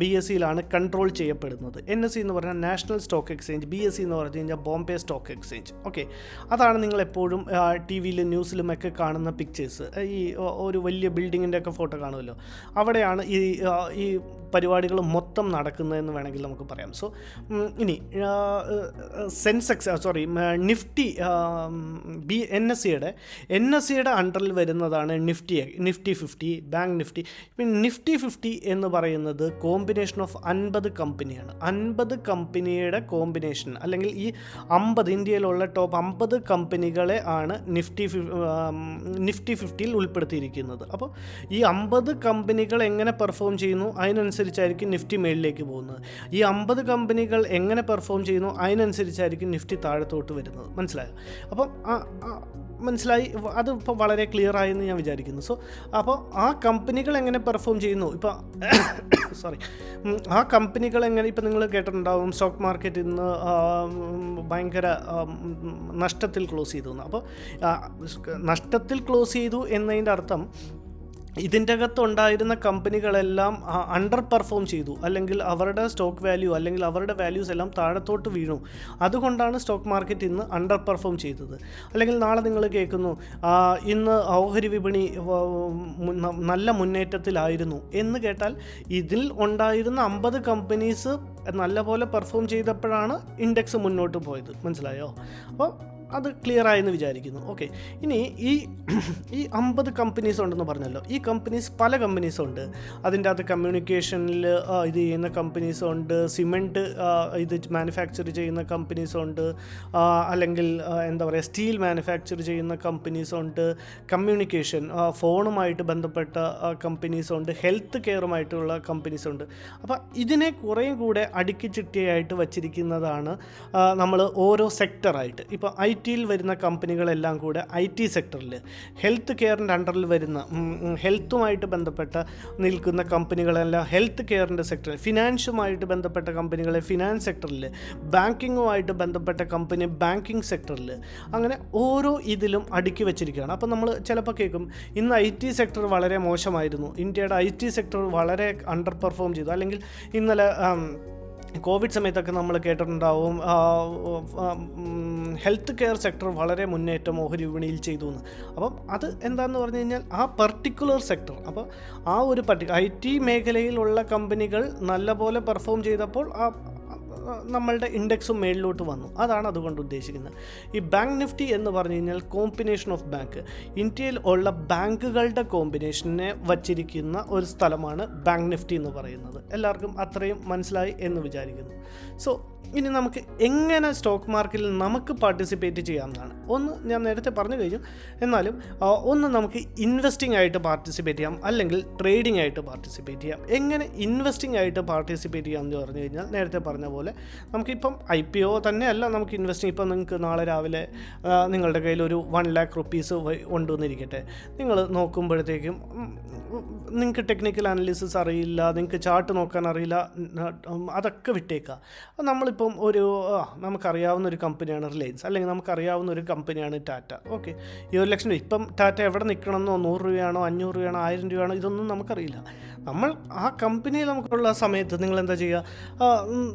B S സിയിലാണ് control ചെയ്യപ്പെടുന്നത്. എൻ എസ് സി എന്ന് പറഞ്ഞാൽ national stock exchange B S C എന്ന് പറഞ്ഞു കഴിഞ്ഞാൽ ബോംബെ സ്റ്റോക്ക് എക്സ്ചേഞ്ച് ഓക്കെ അതാണ് നിങ്ങൾ എപ്പോഴും ടി വിയിലും ന്യൂസിലും ഒക്കെ കാണുന്ന പിക്ചേഴ്സ് ഈ ഒരു വലിയ ബിൽഡിങ്ങിന്റെ ഒക്കെ ഫോട്ടോ കാണുമല്ലോ. അവിടെയാണ് ഈ ഈ പരിപാടികൾ മൊത്തം നടക്കുന്നതെന്ന് വേണമെങ്കിൽ നമുക്ക് പറയാം. സോ ഇനി Sensex sorry Nifty B N S സിയുടെ എൻ എസ് സിയുടെ അണ്ടറിൽ വരുന്നതാണ് Nifty Nifty fifty bank Nifty പിന്നെ നിഫ്റ്റി ഫിഫ്റ്റി എന്ന് പറയുന്നത് കോമ്പിനേഷൻ ഓഫ് അൻപത് കമ്പനിയാണ് അൻപത് കമ്പനിയുടെ കോമ്പിനേഷൻ അല്ലെങ്കിൽ ഈ അമ്പത് ഇന്ത്യയിലുള്ള ടോപ്പ് അമ്പത് കമ്പനികളെ ആണ് നിഫ്റ്റി നിഫ്റ്റി ഫിഫ്റ്റിയിൽ ഉൾപ്പെടുത്തിയിരിക്കുന്നത്. അപ്പോൾ ഈ അമ്പത് കമ്പനികൾ എങ്ങനെ പെർഫോം ചെയ്യുന്നു? അതിനനുസരിച്ചായിരിക്കും നിഫ്റ്റി മേളിലേക്ക് പോകുന്നത്. ഈ അമ്പത് കമ്പനികൾ എങ്ങനെ പെർഫോം ചെയ്യുന്നു അതിനനുസരിച്ചായിരിക്കും നിഫ്റ്റി താഴത്തോട്ട് വരുന്നത്. മനസ്സിലായോ? അപ്പം മനസ്സിലായി. അത് ഇപ്പോൾ വളരെ ക്ലിയർ ആയെന്ന് ഞാൻ വിചാരിക്കുന്നു. സോ അപ്പോൾ ആ കമ്പനികൾ എങ്ങനെ പെർഫോം ചെയ്യുന്നു? ഇപ്പോൾ സോറി ആ കമ്പനികൾ എങ്ങനെ ഇപ്പം നിങ്ങൾ കേട്ടിട്ടുണ്ടാവും സ്റ്റോക്ക് മാർക്കറ്റ് ഇന്ന് ഭയങ്കര നഷ്ടത്തിൽ ക്ലോസ് ചെയ്തു എന്ന്. അപ്പോൾ നഷ്ടത്തിൽ ക്ലോസ് ചെയ്തു എന്നതിന്റെ അർത്ഥം ഇതിന്റെ അകത്തുണ്ടായിരുന്ന കമ്പനികളെല്ലാം അണ്ടർ പെർഫോം ചെയ്തു. അല്ലെങ്കിൽ അവരുടെ സ്റ്റോക്ക് വാല്യൂ അല്ലെങ്കിൽ അവരുടെ വാല്യൂസ് എല്ലാം താഴത്തോട്ട് വീണു. അതുകൊണ്ടാണ് സ്റ്റോക്ക് മാർക്കറ്റ് ഇന്ന് അണ്ടർ പെർഫോം ചെയ്തത്. അല്ലെങ്കിൽ നാളെ നിങ്ങൾ കേൾക്കുന്നു ഇന്ന് ഓഹരി വിപണി നല്ല മുന്നേറ്റത്തിലായിരുന്നു. എന്ന് കേട്ടാൽ ഇതിൽ ഉണ്ടായിരുന്ന അമ്പത് കമ്പനീസ് നല്ലപോലെ പെർഫോം ചെയ്തപ്പോഴാണ് ഇൻഡെക്സ് മുന്നോട്ട് പോയത്. മനസ്സിലായോ? അപ്പോൾ അത് ക്ലിയർ ആയെന്ന് വിചാരിക്കുന്നു. ഓക്കെ ഇനി ഈ ഈ അമ്പത് കമ്പനീസ് ഉണ്ടെന്ന് പറഞ്ഞല്ലോ. ഈ കമ്പനീസ് പല കമ്പനീസ് ഉണ്ട്. അതിന്റെ അകത്ത് കമ്മ്യൂണിക്കേഷനിൽ ഇത് ചെയ്യുന്ന കമ്പനീസ് ഉണ്ട്. സിമെന്റ് ഇത് മാനുഫാക്ചർ ചെയ്യുന്ന കമ്പനീസ് ഉണ്ട്. അല്ലെങ്കിൽ എന്താ പറയുക സ്റ്റീൽ മാനുഫാക്ചർ ചെയ്യുന്ന കമ്പനീസ് ഉണ്ട്. കമ്മ്യൂണിക്കേഷൻ ഫോണുമായിട്ട് ബന്ധപ്പെട്ട കമ്പനീസ് ഉണ്ട്. ഹെൽത്ത് കെയറുമായിട്ടുള്ള കമ്പനീസ് ഉണ്ട്. അപ്പോൾ ഇതിനെ കുറേ കൂടെ അടുക്കി ചിട്ടിയായിട്ട് വച്ചിരിക്കുന്നതാണ് നമ്മൾ ഓരോ സെക്ടറായിട്ട് ഇപ്പോൾ ഐ ടിയിൽ വരുന്ന കമ്പനികളെല്ലാം കൂടെ ഐ ടി സെക്ടറിൽ ഹെൽത്ത് കെയറിന്റെ അണ്ടറിൽ വരുന്ന ഹെൽത്തുമായിട്ട് ബന്ധപ്പെട്ട നിൽക്കുന്ന കമ്പനികളെല്ലാം ഹെൽത്ത് കെയറിന്റെ സെക്ടറിൽ ഫിനാൻസുമായിട്ട് ബന്ധപ്പെട്ട കമ്പനികളെ ഫിനാൻസ് സെക്ടറിൽ ബാങ്കിങ്ങുമായിട്ട് ബന്ധപ്പെട്ട കമ്പനി ബാങ്കിങ് സെക്ടറിൽ അങ്ങനെ ഓരോ ഇതിലും അടുക്കി വെച്ചിരിക്കുകയാണ്. അപ്പോൾ നമ്മൾ ചിലപ്പോൾ കേൾക്കും ഇന്ന് ഐ ടി സെക്ടർ വളരെ മോശമായിരുന്നു ഇന്ത്യയുടെ ഐ ടി സെക്ടർ വളരെ അണ്ടർ പെർഫോം ചെയ്തു അല്ലെങ്കിൽ ഇന്നലെ കോവിഡ് സമയത്തൊക്കെ നമ്മൾ കേട്ടിട്ടുണ്ടാവും ഹെൽത്ത് കെയർ സെക്ടർ വളരെ മുന്നേറ്റം ഓഹരി വിപണിയിൽ ചെയ്തു എന്ന് അപ്പം അത് എന്താണെന്ന് പറഞ്ഞു കഴിഞ്ഞാൽ ആ പർട്ടിക്കുലർ സെക്ടർ അപ്പോൾ ആ ഒരു പർട്ടി ഐ ടി മേഖലയിലുള്ള കമ്പനികൾ നല്ലപോലെ പെർഫോം ചെയ്തപ്പോൾ ആ, നമ്മളുടെ ഇൻഡെക്സും മേളിലോട്ട് വന്നു. അതാണ് അതുകൊണ്ട് ഉദ്ദേശിക്കുന്നത്. ഈ ബാങ്ക് നിഫ്റ്റി എന്ന് പറഞ്ഞു കഴിഞ്ഞാൽ കോമ്പിനേഷൻ ഓഫ് ബാങ്ക്. ഇന്ത്യയിൽ ഉള്ള ബാങ്കുകളുടെ കോമ്പിനേഷനെ വച്ചിരിക്കുന്ന ഒരു സ്ഥലമാണ് ബാങ്ക് നിഫ്റ്റി എന്ന് പറയുന്നത്. എല്ലാവർക്കും അത്രയും മനസ്സിലായി എന്ന് വിചാരിക്കുന്നു. സോ ഇനി നമുക്ക് എങ്ങനെ സ്റ്റോക്ക് മാർക്കറ്റിൽ നമുക്ക് പാർട്ടിസിപ്പേറ്റ് ചെയ്യാവുന്നതാണ് ഒന്ന് ഞാൻ നേരത്തെ പറഞ്ഞു കഴിഞ്ഞു. എന്നാലും ഒന്ന് നമുക്ക് ഇൻവെസ്റ്റിംഗ് ആയിട്ട് പാർട്ടിസിപ്പേറ്റ് ചെയ്യാം. അല്ലെങ്കിൽ ട്രേഡിംഗ് ആയിട്ട് പാർട്ടിസിപ്പേറ്റ് ചെയ്യാം. എങ്ങനെ ഇൻവെസ്റ്റിംഗ് ആയിട്ട് പാർട്ടിസിപ്പേറ്റ് ചെയ്യാം എന്ന് പറഞ്ഞു കഴിഞ്ഞാൽ നേരത്തെ പറഞ്ഞ പോലെ നമുക്കിപ്പം ഐ പി ഒ തന്നെയല്ല നമുക്ക് ഇൻവെസ്റ്റിംഗ് ഇപ്പം നിങ്ങൾക്ക് നാളെ രാവിലെ നിങ്ങളുടെ കയ്യിൽ ഒരു വൺ ലാക്ക് റുപ്പീസ് കൊണ്ടുവന്നിരിക്കട്ടെ നിങ്ങൾ നോക്കുമ്പോഴത്തേക്കും നിങ്ങൾക്ക് ടെക്നിക്കൽ അനാലിസിസ് അറിയില്ല നിങ്ങൾക്ക് ചാർട്ട് നോക്കാൻ അറിയില്ല അതൊക്കെ വിട്ടേക്കുക. അപ്പോൾ നമ്മളിപ്പം ഒരു നമുക്കറിയാവുന്ന ഒരു കമ്പനിയാണ് റിലയൻസ് അല്ലെങ്കിൽ നമുക്കറിയാവുന്ന ഒരു കമ്പനിയാണ് ടാറ്റ ഓക്കെ ഈ ഒരു ലക്ഷം രൂപ ഇപ്പം ടാറ്റ എവിടെ നിൽക്കണമെന്നോ നൂറ് രൂപയാണോ അഞ്ഞൂറ് രൂപയാണോ ആയിരം രൂപയാണോ ഇതൊന്നും നമുക്കറിയില്ല. നമ്മൾ ആ കമ്പനിയിൽ നമുക്കുള്ള സമയത്ത് നിങ്ങൾ എന്താ ചെയ്യുക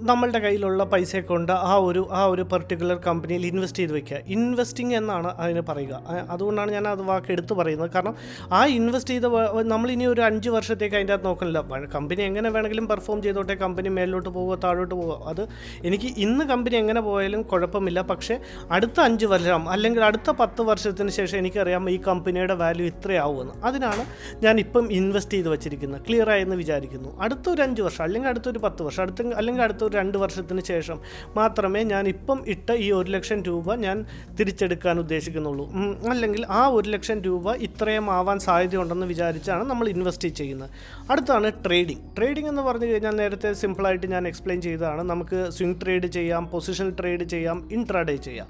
നമ്മളുടെ കയ്യിലുള്ള പൈസ കൊണ്ട് ആ ഒരു ആ ഒരു പെർട്ടിക്കുലർ കമ്പനിയിൽ ഇൻവെസ്റ്റ് ചെയ്ത് വെക്കുക. ഇൻവെസ്റ്റിംഗ് എന്നാണ് അതിന് പറയുക. അതുകൊണ്ടാണ് ഞാൻ അത് വാക്ക് എടുത്തു പറയുന്നത്. കാരണം ആ ഇൻവെസ്റ്റ് ചെയ്ത നമ്മൾ ഇനി ഒരു അഞ്ച് വർഷത്തേക്ക് അതിന്റെ അകത്ത് നോക്കണില്ല. കമ്പനി എങ്ങനെ വേണമെങ്കിലും പെർഫോം ചെയ്തോട്ടെ. കമ്പനി മേലോട്ട് പോവുക താഴോട്ട് പോവുക. അത് എനിക്ക് ഇന്ന് കമ്പനി എങ്ങനെ പോയാലും കുഴപ്പമില്ല. പക്ഷേ അടുത്ത അഞ്ച് വർഷം അല്ലെങ്കിൽ അടുത്ത പത്ത് വർഷത്തിന് ശേഷം എനിക്കറിയാം ഈ കമ്പനിയുടെ വാല്യൂ ഇത്രയാവുമെന്ന്. അതിനാണ് ഞാൻ ഇപ്പം ഇൻവെസ്റ്റ് ചെയ്ത് വെച്ചിരിക്കുന്നത്. ക്ലിയർ ആയെന്ന് വിചാരിക്കുന്നു. അടുത്തൊരു അഞ്ച് വർഷം അല്ലെങ്കിൽ അടുത്തൊരു പത്ത് വർഷം അടുത്ത അല്ലെങ്കിൽ അടുത്തൊരു രണ്ട് വർഷത്തിന് ശേഷം മാത്രമേ ഞാൻ ഇപ്പം ഇട്ട ഈ ഒരു ലക്ഷം രൂപ ഞാൻ തിരിച്ചെടുക്കാൻ ഉദ്ദേശിക്കുന്നുള്ളൂ. അല്ലെങ്കിൽ ആ ഒരു ലക്ഷം രൂപ ഇത്രയും ആവാൻ സാധ്യതയുണ്ടെന്ന് വിചാരിച്ചാണ് നമ്മൾ ഇൻവെസ്റ്റ് ചെയ്യുന്നത്. അടുത്താണ് ട്രേഡിംഗ് ട്രേഡിംഗ് എന്ന് പറഞ്ഞു കഴിഞ്ഞാൽ നേരത്തെ സിമ്പിളായിട്ട് ഞാൻ എക്സ്പ്ലെയിൻ ചെയ്തതാണ്. നമുക്ക് സ്വിംഗ് ട്രേഡ് ചെയ്യാം പൊസിഷൻ ട്രേഡ് ചെയ്യാം ഇൻട്രാഡേ ചെയ്യാം.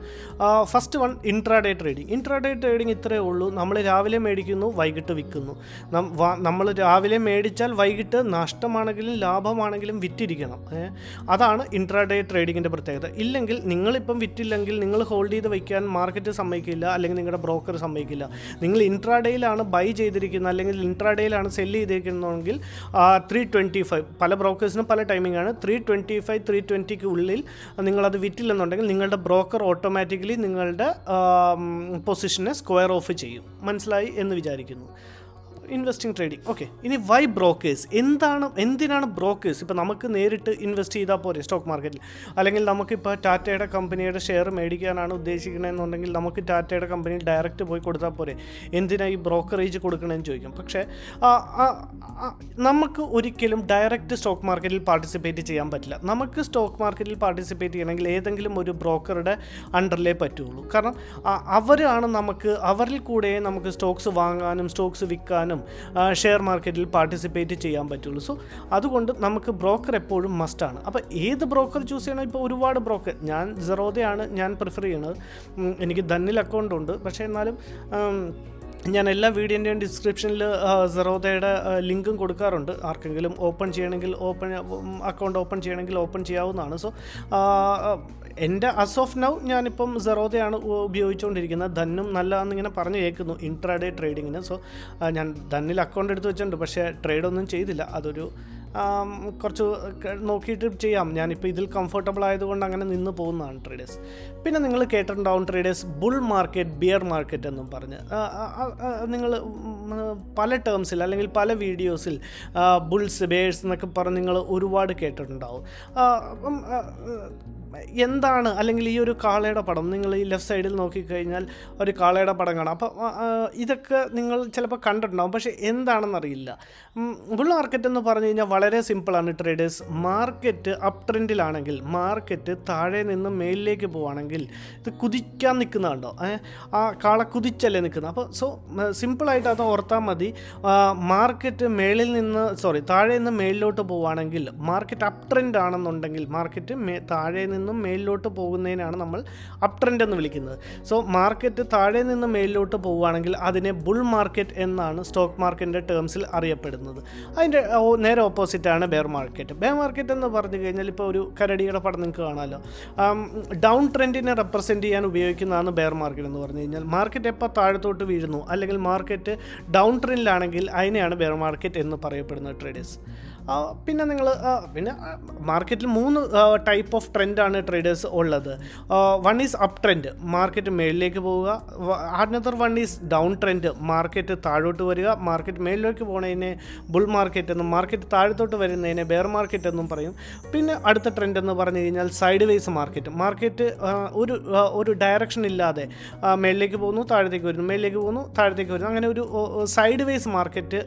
First one intraday trading intraday trading ഇത്രയേ ഉള്ളൂ. നമ്മൾ രാവിലെ മേടിക്കുന്നു വൈകിട്ട് വിൽക്കുന്നു. നമ്മൾ രാവിലെ മേടിച്ചാൽ വൈകിട്ട് നഷ്ടമാണെങ്കിലും ലാഭമാണെങ്കിലും വിറ്റിരിക്കണം. അതാണ് ഇൻട്രാഡേ ട്രേഡിങ്ങിന്റെ പ്രത്യേകത. ഇല്ലെങ്കിൽ നിങ്ങളിപ്പം വിറ്റില്ലെങ്കിൽ നിങ്ങൾ ഹോൾഡ് ചെയ്ത് വയ്ക്കാൻ മാർക്കറ്റ് സമ്മതിക്കില്ല അല്ലെങ്കിൽ നിങ്ങളുടെ ബ്രോക്കർ സമ്മതിക്കില്ല. നിങ്ങൾ ഇൻട്രാഡേയിലാണ് ബൈ ചെയ്തിരിക്കുന്നത് അല്ലെങ്കിൽ ഇൻട്രാഡേയിലാണ് സെല്ല് ചെയ്തിരിക്കുന്നതെങ്കിൽ ത്രീ ട്വന്റി ഫൈവ് പല ബ്രോക്കേഴ്സിനും പല ടൈമിംഗ് ആണ്. ത്രീ ട്വന്റി ഫൈവ് ത്രീ ട്വന്റിക്ക് ഉള്ളിൽ നിങ്ങളത് വിറ്റില്ലെന്നുണ്ടെങ്കിൽ നിങ്ങളുടെ ബ്രോക്കർ ഓട്ടോമാറ്റിക്കലി നിങ്ങളുടെ പൊസിഷനെ സ്ക്വയർ ഓഫ് ചെയ്യും. മനസ്സിലായി എന്ന് വിചാരിക്കുന്നു. ഇൻവെസ്റ്റിംഗ് ട്രേഡിംഗ് ഓക്കെ ഇനി വൈ ബ്രോക്കേഴ്സ് എന്താണ് എന്തിനാണ് ബ്രോക്കേഴ്സ് ഇപ്പോൾ നമുക്ക് നേരിട്ട് ഇൻവെസ്റ്റ് ചെയ്താൽ പോരെ സ്റ്റോക്ക് മാർക്കറ്റിൽ അല്ലെങ്കിൽ നമുക്കിപ്പോൾ ടാറ്റയുടെ കമ്പനിയുടെ ഷെയർ മേടിക്കാനാണ് ഉദ്ദേശിക്കണമെന്നുണ്ടെങ്കിൽ നമുക്ക് ടാറ്റയുടെ കമ്പനിയിൽ ഡയറക്റ്റ് പോയി കൊടുത്താൽ പോരെ. എന്തിനാ ഈ ബ്രോക്കറേജ് കൊടുക്കണമെന്ന് ചോദിക്കും. പക്ഷേ നമുക്ക് ഒരിക്കലും ഡയറക്റ്റ് സ്റ്റോക്ക് മാർക്കറ്റിൽ പാർട്ടിസിപ്പേറ്റ് ചെയ്യാൻ പറ്റില്ല. നമുക്ക് സ്റ്റോക്ക് മാർക്കറ്റിൽ പാർട്ടിസിപ്പേറ്റ് ചെയ്യണമെങ്കിൽ ഏതെങ്കിലും ഒരു ബ്രോക്കറുടെ അണ്ടറിലേ പറ്റുള്ളൂ. കാരണം അവരാണ് നമുക്ക് അവരിൽ കൂടെ നമുക്ക് സ്റ്റോക്സ് വാങ്ങാനും സ്റ്റോക്സ് വിൽക്കാനും ഷെയർ മാർക്കറ്റിൽ പാർട്ടിസിപ്പേറ്റ് ചെയ്യാൻ പറ്റുള്ളൂ. സോ അതുകൊണ്ട് നമുക്ക് ബ്രോക്കർ എപ്പോഴും മസ്റ്റാണ് അപ്പോൾ ഏത് ബ്രോക്കർ ചൂസ് ചെയ്യണം ഇപ്പോൾ ഒരുപാട് ബ്രോക്കർ ഞാൻ സെറോദയാണ് ഞാൻ പ്രിഫർ ചെയ്യുന്നത്. എനിക്ക് ധന്നിൽ അക്കൗണ്ട് ഉണ്ട്. പക്ഷേ എന്നാലും ഞാൻ എല്ലാ വീഡിയോന്റെയും ഡിസ്ക്രിപ്ഷനിൽ സെറോതയുടെ ലിങ്കും കൊടുക്കാറുണ്ട്. ആർക്കെങ്കിലും ഓപ്പൺ ചെയ്യണമെങ്കിൽ ഓപ്പൺ അക്കൗണ്ട് ഓപ്പൺ ചെയ്യണമെങ്കിൽ ഓപ്പൺ ചെയ്യാവുന്നതാണ്. സോ എന്റെ അസ് ഓഫ് നൗ ഞാനിപ്പം സെറോതയാണ് ഉപയോഗിച്ചുകൊണ്ടിരിക്കുന്നത് ധന്നും നല്ലതാണെന്നിങ്ങനെ പറഞ്ഞു കേൾക്കുന്നു. ഇൻട്രാഡേ ട്രേഡിങ്ങിന് സോ ഞാൻ ധന്നിൽ അക്കൗണ്ട് എടുത്ത് വെച്ചിട്ടുണ്ട്. പക്ഷേ ട്രേഡൊന്നും ചെയ്തില്ല. അതൊരു കുറച്ച് നോക്കിയിട്ട് ചെയ്യാം. ഞാനിപ്പോൾ ഇതിൽ കംഫർട്ടബിൾ ആയതുകൊണ്ട് അങ്ങനെ നിന്ന് പോകുന്നതാണ് ട്രേഡേഴ്സ് പിന്നെ നിങ്ങൾ കേട്ടിട്ടുണ്ടാവും traders bull market bear market എന്നും പറഞ്ഞ്. നിങ്ങൾ പല ടേംസിൽ അല്ലെങ്കിൽ പല വീഡിയോസിൽ ബുൾസ് ബേഴ്സ് എന്നൊക്കെ പറഞ്ഞ് നിങ്ങൾ ഒരുപാട് കേട്ടിട്ടുണ്ടാവും. എന്താണ് അല്ലെങ്കിൽ ഈ ഒരു കാളയുടെ പടം നിങ്ങൾ ഈ ലെഫ്റ്റ് സൈഡിൽ നോക്കിക്കഴിഞ്ഞാൽ ഒരു കാളയുടെ പടം കാണാം. അപ്പം ഇതൊക്കെ നിങ്ങൾ ചിലപ്പോൾ കണ്ടിട്ടുണ്ടാവും. പക്ഷേ എന്താണെന്നറിയില്ല. ബുൾ മാർക്കറ്റ് എന്ന് പറഞ്ഞു കഴിഞ്ഞാൽ വളരെ സിമ്പിളാണ് ട്രേഡേഴ്സ് മാർക്കറ്റ് അപ് ട്രെൻഡിലാണെങ്കിൽ മാർക്കറ്റ് താഴെ നിന്ന് മേലിലേക്ക് പോവുകയാണെങ്കിൽ ഇത് കുതിക്കാൻ നിൽക്കുന്നുണ്ടോ ആ കാള കുതിച്ചല്ലേ നിൽക്കുന്നത്. അപ്പോൾ സോ സിമ്പിളായിട്ട് അത് ഓർത്താൽ മതി. മാർക്കറ്റ് മേളിൽ നിന്ന് സോറി താഴെ നിന്ന് മേളിലോട്ട് പോവുകയാണെങ്കിൽ മാർക്കറ്റ് അപ് ട്രെൻഡ് ആണെന്നുണ്ടെങ്കിൽ മാർക്കറ്റ് താഴെ നിന്നും മേലിലോട്ട് പോകുന്നതിനാണ് നമ്മൾ അപ് ട്രെൻഡ് എന്ന് വിളിക്കുന്നത്. സോ മാർക്കറ്റ് താഴെ നിന്ന് മേലിലോട്ട് പോവുകയാണെങ്കിൽ അതിനെ ബുൾ മാർക്കറ്റ് എന്നാണ് സ്റ്റോക്ക് മാർക്കറ്റിന്റെ ടേംസിൽ അറിയപ്പെടുന്നത്. അതിന്റെ നേരെ ഓപ്പോസിറ്റാണ് ബെയർ മാർക്കറ്റ് ബെയർ മാർക്കറ്റ് എന്ന് പറഞ്ഞു കഴിഞ്ഞാൽ ഇപ്പോൾ ഒരു കരടിയുടെ പടം നിങ്ങൾക്ക് കാണാമല്ലോ ഡൗൺ ട്രെൻഡിനെ റെപ്രസെന്റ് ചെയ്യാൻ ഉപയോഗിക്കുന്നതാണ് ബെയർ മാർക്കറ്റ് എന്ന് പറഞ്ഞു കഴിഞ്ഞാൽ. മാർക്കറ്റ് എപ്പോൾ താഴത്തോട്ട് വീഴുന്നു അല്ലെങ്കിൽ മാർക്കറ്റ് ഡൗൺ ട്രെൻഡിലാണെങ്കിൽ അതിനെയാണ് ബെയർ മാർക്കറ്റ് എന്ന് പറയപ്പെടുന്നത് ട്രേഡേഴ്സ് പിന്നെ നിങ്ങൾ പിന്നെ മാർക്കറ്റിൽ മൂന്ന് ടൈപ്പ് ഓഫ് ട്രെൻഡാണ് ട്രേഡേഴ്സ് ഉള്ളത്. One is up trend market മേളിലേക്ക് പോവുക. Another one is down trend market താഴോട്ട് വരിക. മാർക്കറ്റ് മേളിലേക്ക് പോകുന്നതിനെ ബുൾ മാർക്കറ്റ് എന്നും മാർക്കറ്റ് താഴത്തോട്ട് വരുന്നതിനെ ബെയർ മാർക്കറ്റ് എന്നും പറയും. പിന്നെ അടുത്ത ട്രെൻഡ് എന്ന് പറഞ്ഞു കഴിഞ്ഞാൽ സൈഡ് വൈസ് മാർക്കറ്റ് മാർക്കറ്റ് ഒരു ഒരു ഡയറക്ഷൻ ഇല്ലാതെ മേളിലേക്ക് പോകുന്നു താഴത്തേക്ക് വരുന്നു മേളിലേക്ക് പോകുന്നു താഴത്തേക്ക് വരുന്നു. അങ്ങനെ ഒരു സൈഡ് വൈസ് മാർക്കറ്റ്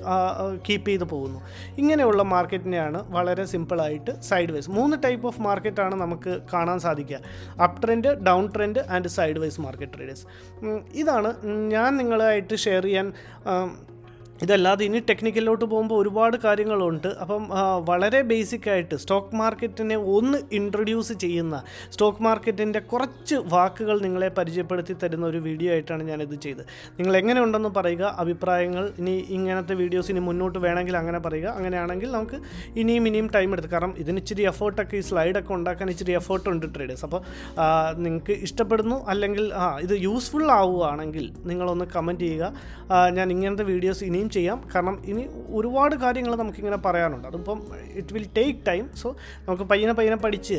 കീപ്പ് ചെയ്ത് പോകുന്നു. ഇങ്ങനെയുള്ള മാർക്കറ്റിനെയാണ് വളരെ സിമ്പിളായിട്ട് സൈഡ് വൈസ് മൂന്ന് ടൈപ്പ് ഓഫ് മാർക്കറ്റാണ് നമുക്ക് കാണാൻ സാധിക്കുക. Up trend down trend and side wise market traders ഇതാണ് ഞാൻ നിങ്ങളായിട്ട് ഷെയർ ചെയ്യാൻ ഇതല്ലാതെ ഇനി ടെക്നിക്കലിലോട്ട് പോകുമ്പോൾ ഒരുപാട് കാര്യങ്ങളുണ്ട്. അപ്പം വളരെ ബേസിക്കായിട്ട് സ്റ്റോക്ക് മാർക്കറ്റിനെ ഒന്ന് ഇൻട്രൊഡ്യൂസ് ചെയ്യുന്ന സ്റ്റോക്ക് മാർക്കറ്റിന്റെ കുറച്ച് വാക്കുകൾ നിങ്ങളെ പരിചയപ്പെടുത്തി തരുന്ന ഒരു വീഡിയോ ആയിട്ടാണ് ഞാനിത് ചെയ്തത്. നിങ്ങൾ എങ്ങനെ ഉണ്ടെന്ന് പറയുക അഭിപ്രായങ്ങൾ ഇനി ഇങ്ങനത്തെ വീഡിയോസ് ഇനി മുന്നോട്ട് വേണമെങ്കിൽ അങ്ങനെ പറയുക. അങ്ങനെയാണെങ്കിൽ നമുക്ക് ഇനിയും ഇനിയും ടൈം എടുത്ത് കാരണം ഇതിന് ഇച്ചിരി എഫേർട്ടൊക്കെ ഈ സ്ലൈഡൊക്കെ ഉണ്ടാക്കാൻ ഇച്ചിരി എഫേർട്ട് ഉണ്ട് ട്രേഡേഴ്സ് അപ്പോൾ നിങ്ങൾക്ക് ഇഷ്ടപ്പെടുന്നു അല്ലെങ്കിൽ ആ ഇത് യൂസ്ഫുൾ ആവുകയാണെങ്കിൽ നിങ്ങളൊന്ന് കമന്റ് ചെയ്യുക. ഞാൻ ഇങ്ങനത്തെ വീഡിയോസ് ഇനിയും ചെയ്യാം. കാരണം ഇനി ഒരുപാട് കാര്യങ്ങൾ നമുക്കിങ്ങനെ പറയാനുണ്ട്. അതിപ്പം it will take time so നമുക്ക് പയ്യനെ പയ്യനെ പഠിച്ച്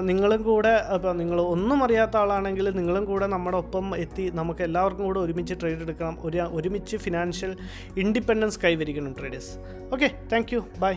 നിങ്ങളും കൂടെ ഇപ്പോൾ നിങ്ങൾ ഒന്നും അറിയാത്ത ആളാണെങ്കിൽ നിങ്ങളും കൂടെ നമ്മുടെ ഒപ്പം എത്തി നമുക്ക് എല്ലാവർക്കും കൂടെ ഒരുമിച്ച് ട്രേഡ് എടുക്കണം. ഒരു ഒരുമിച്ച് financial independence കൈവരിക്കണം traders okay thank you bye